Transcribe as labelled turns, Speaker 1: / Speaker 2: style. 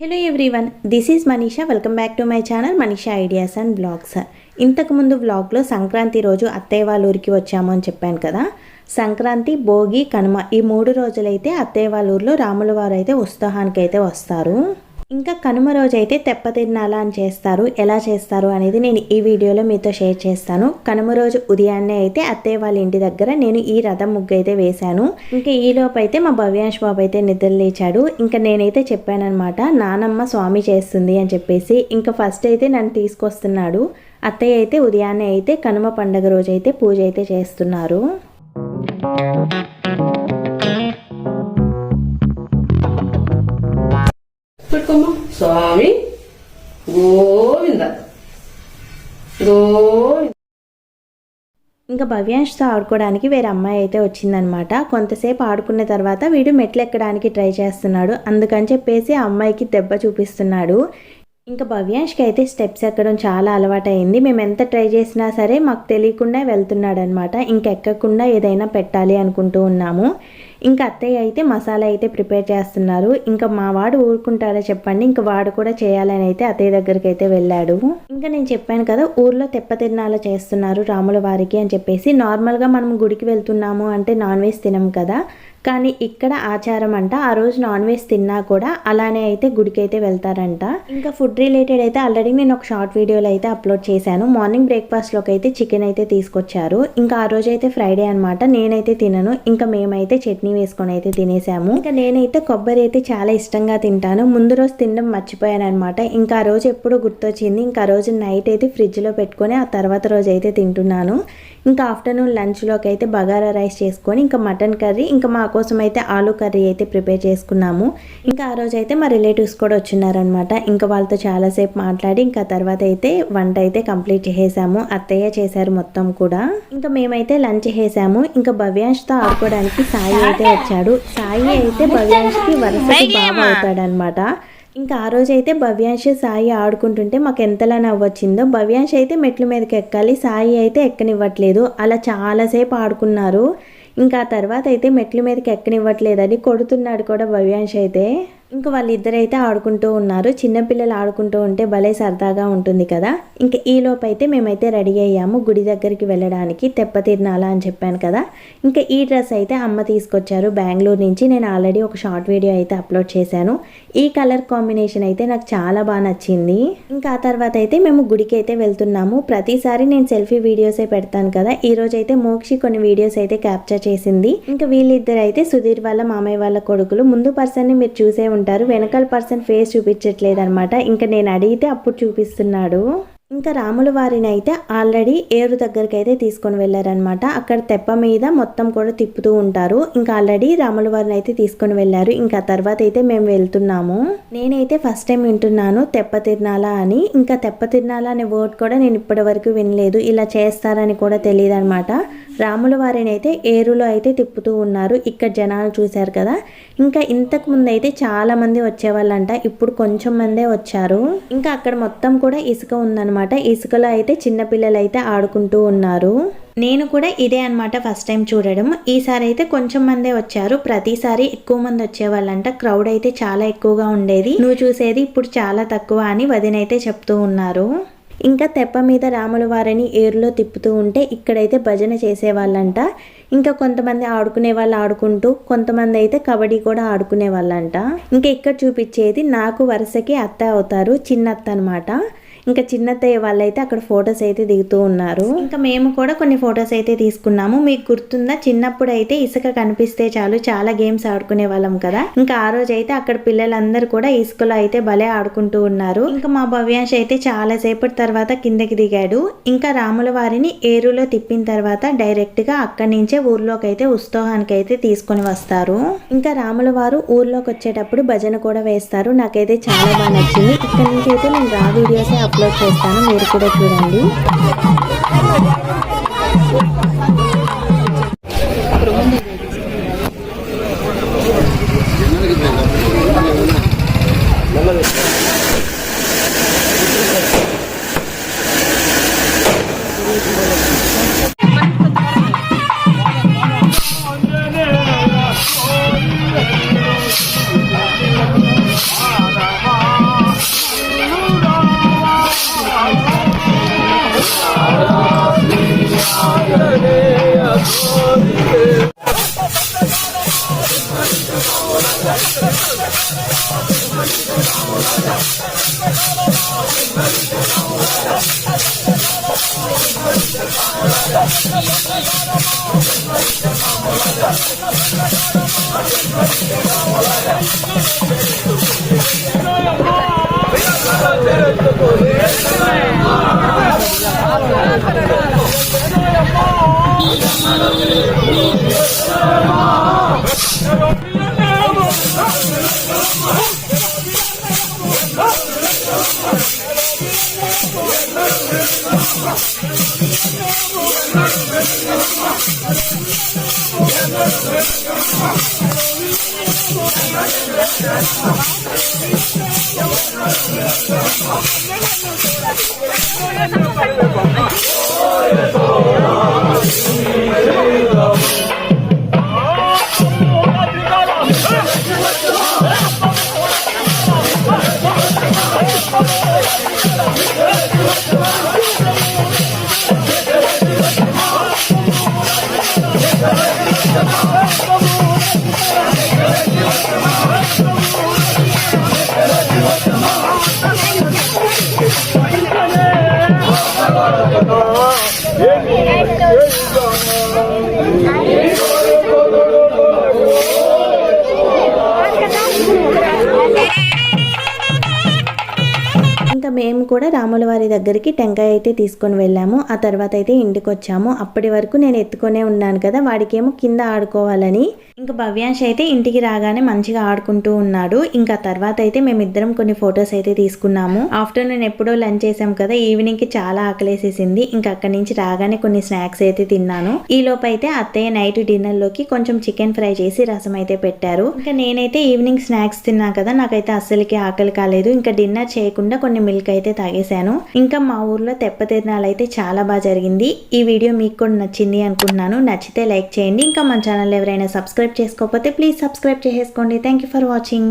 Speaker 1: Hello everyone this is Manisha welcome back to my channel Manisha ideas and blogs ఇంతకుముందు బ్లాగ్లో సంక్రాంతి రోజు అత్తయ్య వాళ్ళ ఊరికి వచ్చాము అని చెప్పాను కదా. సంక్రాంతి భోగి కనుమ ఈ మూడు రోజులైతే అత్తయ్య వాళ్ళ ఊరిలో రాముల వారు అయితే ఉత్సాహానికి అయితే వస్తారు. ఇంకా కనుమ రోజు అయితే తెప్ప తిరునాళ అని చేస్తారు. ఎలా చేస్తారు అనేది నేను ఈ వీడియోలో మీతో షేర్ చేస్తాను. కనుమ రోజు ఉదయాన్నే అయితే అత్తయ్య వాళ్ళ ఇంటి దగ్గర నేను ఈ రథం ముగ్గు అయితే వేశాను. ఇంకా ఈ అయితే మా భవ్యాంష్ బాబు అయితే నిద్ర లేచాడు. ఇంకా నేనైతే చెప్పానమాట నానమ్మ స్వామి చేస్తుంది అని చెప్పేసి. ఇంకా ఫస్ట్ అయితే నన్ను తీసుకొస్తున్నాడు. అత్తయ్య అయితే ఉదయాన్నే అయితే కనుమ పండగ రోజు అయితే పూజ అయితే చేస్తున్నారు.
Speaker 2: పెట్టుకోమ్మా స్వామి గోవింద గోవింద
Speaker 1: ఇంకా భవ్యాంష్తో ఆడుకోవడానికి వేరే అమ్మాయి అయితే వచ్చిందనమాట కొంతసేపు ఆడుకున్న తర్వాత వీడు మెట్లు ఎక్కడానికి ట్రై చేస్తున్నాడు. అందుకని చెప్పేసి ఆ అమ్మాయికి దెబ్బ చూపిస్తున్నాడు. ఇంకా భవ్యాంష్కి అయితే స్టెప్స్ ఎక్కడం చాలా అలవాటైంది మేము ఎంత ట్రై చేసినా సరే మాకు తెలియకుండా వెళ్తున్నాడనమాట ఇంకా ఇంకెక్కకుండా ఏదైనా పెట్టాలి అనుకుంటూ ఉన్నాము. ఇంకా అత్తయ్య అయితే మసాలా అయితే ప్రిపేర్ చేస్తున్నారు. ఇంకా మా వాడు ఊరుకుంటాడో చెప్పండి. ఇంకా వాడు కూడా చేయాలని అయితే అత్తయ్య దగ్గరికి అయితే వెళ్ళాడు. ఇంకా నేను చెప్పాను కదా ఊర్లో తెప్ప తిరణాలు చేస్తున్నారు రాముల వారికి అని చెప్పేసి. నార్మల్గా మనం గుడికి వెళ్తున్నాము అంటే నాన్ వెజ్ తినం కదా. కానీ ఇక్కడ ఆచారం అంట ఆ రోజు నాన్ వెజ్ తిన్నా కూడా అలానే అయితే గుడికి అయితే వెళ్తారంట. ఇంకా ఫుడ్ రిలేటెడ్ అయితే ఆల్రెడీ నేను ఒక షార్ట్ వీడియోలో అయితే అప్లోడ్ చేశాను. మార్నింగ్ బ్రేక్ఫాస్ట్లోకి అయితే చికెన్ అయితే తీసుకొచ్చారు. ఇంకా ఆ రోజు అయితే ఫ్రైడే అనమాట నేనైతే తినను. ఇంకా మేమైతే చట్నీ వేసుకొని అయితే తినేసాము. ఇంకా నేనైతే కొబ్బరి అయితే చాలా ఇష్టంగా తింటాను. ముందు రోజు తినడం మర్చిపోయాను అనమాట ఇంకా ఆ రోజు ఎప్పుడు గుర్తొచ్చింది. ఇంకా ఆ రోజు నైట్ అయితే ఫ్రిడ్జ్లో పెట్టుకొని ఆ తర్వాత రోజు అయితే తింటున్నాను. ఇంకా ఆఫ్టర్నూన్ లంచ్లోకి అయితే బగారా రైస్ చేసుకొని ఇంకా మటన్ కర్రీ ఇంకా మా కోసం అయితే ఆలూ కర్రీ అయితే ప్రిపేర్ చేసుకున్నాము. ఇంకా ఆ రోజు అయితే మా రిలేటివ్స్ కూడా వచ్చినారనమాట ఇంకా వాళ్ళతో చాలాసేపు మాట్లాడి ఇంకా తర్వాత అయితే వంట అయితే కంప్లీట్ చేసేసాము. అత్తయ్య చేశారు మొత్తం కూడా. ఇంకా మేమైతే లంచ్ చేసాము. ఇంకా భవ్యాంష్తో ఆడుకోవడానికి సాయి అయితే వచ్చాడు. సాయి అయితే భవ్యాంష్కి వరుసకి బాగా అవుతాడనమాట ఇంకా ఆ రోజు అయితే భవ్యాంశ సాయి ఆడుకుంటుంటే మాకు ఎంతలా నవ్వొచ్చిందో భవ్యాంశ అయితే మెట్ల మీదకి ఎక్కాలి సాయి అయితే ఎక్కనివ్వట్లేదు. అలా చాలాసేపు ఆడుకున్నారు. ఇంకా తర్వాత అయితే మెట్ల మీదకి ఎక్కనివ్వట్లేదని కొడుతున్నాడు కూడా భవ్యాంశ అయితే. ఇంకా వాళ్ళిద్దరైతే ఆడుకుంటూ ఉన్నారు. చిన్నపిల్లలు ఆడుకుంటూ ఉంటే భలే సరదాగా ఉంటుంది కదా. ఇంకా ఈ అయితే మేమైతే రెడీ అయ్యాము గుడి దగ్గరికి వెళ్ళడానికి తెప్ప తిరునాల అని చెప్పాను కదా. ఇంకా ఈ డ్రెస్ అయితే అమ్మ తీసుకొచ్చారు బెంగళూరు నుంచి. నేను ఆల్రెడీ ఒక షార్ట్ వీడియో అయితే అప్లోడ్ చేశాను. ఈ కలర్ కాంబినేషన్ అయితే నాకు చాలా బాగా నచ్చింది. ఇంకా ఆ తర్వాత అయితే మేము గుడికి అయితే వెళ్తున్నాము. ప్రతిసారి నేను సెల్ఫీ వీడియోసే పెడతాను కదా. ఈ రోజు అయితే మోక్షి కొన్ని వీడియోస్ అయితే క్యాప్చర్ చేసింది. ఇంకా వీళ్ళిద్దరు అయితే సుధీర్ వాళ్ళ మామయ్య వాళ్ళ కొడుకులు. ముందు పర్సన్ని మీరు చూసే ఉంటారు. వెనకాల పర్సన్ ఫేస్ చూపించట్లేదు అనమాట ఇంకా నేను అడిగితే అప్పుడు చూపిస్తున్నాడు. ఇంకా రాముల వారిని అయితే ఆల్రెడీ ఏరు దగ్గరికి అయితే తీసుకొని వెళ్ళారనమాట అక్కడ తెప్ప మీద మొత్తం కూడా తిప్పుతూ ఉంటారు. ఇంకా ఆల్రెడీ రాముల వారిని అయితే తీసుకొని వెళ్ళారు. ఇంకా తర్వాత అయితే మేము వెళ్తున్నాము. నేనైతే ఫస్ట్ టైం వింటున్నాను తెప్ప తిరునాల అని. ఇంకా తెప్ప తిరునాల అనే వర్డ్ కూడా నేను ఇప్పటి వరకు వినలేదు. ఇలా చేస్తారని కూడా తెలియదు అనమాట రాముల వారిని అయితే ఏరులో అయితే తిప్పుతూ ఉన్నారు. ఇక్కడ జనాలు చూశారు కదా. ఇంకా ఇంతకు ముందు అయితే చాలా మంది వచ్చేవాళ్ళంట. ఇప్పుడు కొంచెం మందే వచ్చారు. ఇంకా అక్కడ మొత్తం కూడా ఇసుక ఉందన్నమాట. ఇసుకలో అయితే చిన్నపిల్లలు అయితే ఆడుకుంటూ ఉన్నారు. నేను కూడా ఇదే అన్నమాట ఫస్ట్ టైం చూడడం. ఈసారి అయితే కొంచెం మందే వచ్చారు. ప్రతిసారి ఎక్కువ మంది వచ్చేవాళ్ళంట. క్రౌడ్ అయితే చాలా ఎక్కువగా ఉండేది. నువ్వు చూసేది ఇప్పుడు చాలా తక్కువ అని వదినైతే చెప్తూ ఉన్నారు. ఇంకా తెప్ప మీద రాముల వారిని ఏరులో తిప్పుతూ ఉంటే ఇక్కడైతే భజన చేసేవాళ్ళంట. ఇంకా కొంతమంది ఆడుకునే వాళ్ళు ఆడుకుంటూ కొంతమంది అయితే కబడ్డీ కూడా ఆడుకునే వాళ్ళంట. ఇంకా ఇక్కడ చూపించేది నాకు వరుసకి అత్త అవుతారు చిన్న అత్త అనమాట ఇంకా చిన్నత్తయ్య వాళ్ళైతే అక్కడ ఫొటోస్ అయితే దిగుతూ ఉన్నారు. ఇంకా మేము కూడా కొన్ని ఫొటోస్ అయితే తీసుకున్నాము. మీకు గుర్తుందా? చిన్నప్పుడు అయితే ఇసుక కనిపిస్తే చాలు చాలా గేమ్స్ ఆడుకునే వాళ్ళం కదా. ఇంకా ఆ రోజు అయితే అక్కడ పిల్లలందరూ కూడా ఇసుకలో అయితే భలే ఆడుకుంటూ ఉన్నారు. ఇంకా మా భవ్యాంశ అయితే చాలా సేపటి తర్వాత కిందకి దిగాడు. ఇంకా రాముల వారిని ఏరులో తిప్పిన తర్వాత డైరెక్ట్గా అక్కడి నుంచే ఊర్లోకి అయితే ఉత్సవానికి అయితే తీసుకొని వస్తారు. ఇంకా రాముల వారు ఊర్లోకి వచ్చేటప్పుడు భజన కూడా వేస్తారు. నాకైతే చాలా బాగా నచ్చింది. ఇక్కడ నుంచి అయితే నేను రా వీడియోస్ అప్లోడ్ చేస్తాను మీరు కూడా చూడండి. Oh, Oh, yeah. ఇంకా మేము కూడా రాముల వారి దగ్గరికి టెంకాయ అయితే తీసుకొని వెళ్ళాము. ఆ తర్వాత అయితే ఇంటికి వచ్చాము అప్పటి వరకు నేను ఎత్తుకొనే ఉన్నాను కదా వాడికేమో కింద ఆడుకోవాలని ఇంకా భవ్యాంశ్ అయితే ఇంటికి రాగానే మంచిగా ఆడుకుంటూ ఉన్నాడు. ఇంకా తర్వాత అయితే మేమిద్దరం కొన్ని ఫొటోస్ అయితే తీసుకున్నాము. ఆఫ్టర్నూన్ ఎప్పుడో లంచ్ చేసాం కదా ఈవినింగ్కి చాలా ఆకలేసేసింది. ఇంకా అక్కడి నుంచి రాగానే కొన్ని స్నాక్స్ అయితే తిన్నాను. ఈ లోపు అయితే అత్తయ్య నైట్ డిన్నర్లోకి కొంచెం చికెన్ ఫ్రై చేసి రసం అయితే పెట్టారు. ఇంకా నేనైతే ఈవినింగ్ స్నాక్స్ తిన్నా కదా నాకైతే అస్సలకి ఆకలి కాలేదు. ఇంకా డిన్నర్ చేయకుండా కొన్ని మిల్క్ అయితే తాగేశాను. ఇంకా మా ఊర్లో తెప్ప తిరణాలు అయితే చాలా బాగా జరిగింది. ఈ వీడియో మీకు కూడా నచ్చింది అనుకుంటున్నాను. నచ్చితే లైక్ చేయండి. ఇంకా మన ఛానల్ ఎవరైనా సబ్స్క్రైబ్ చేసుకోకపోతే ప్లీజ్ సబ్స్క్రైబ్ చేసేసుకోండి. Thank you for watching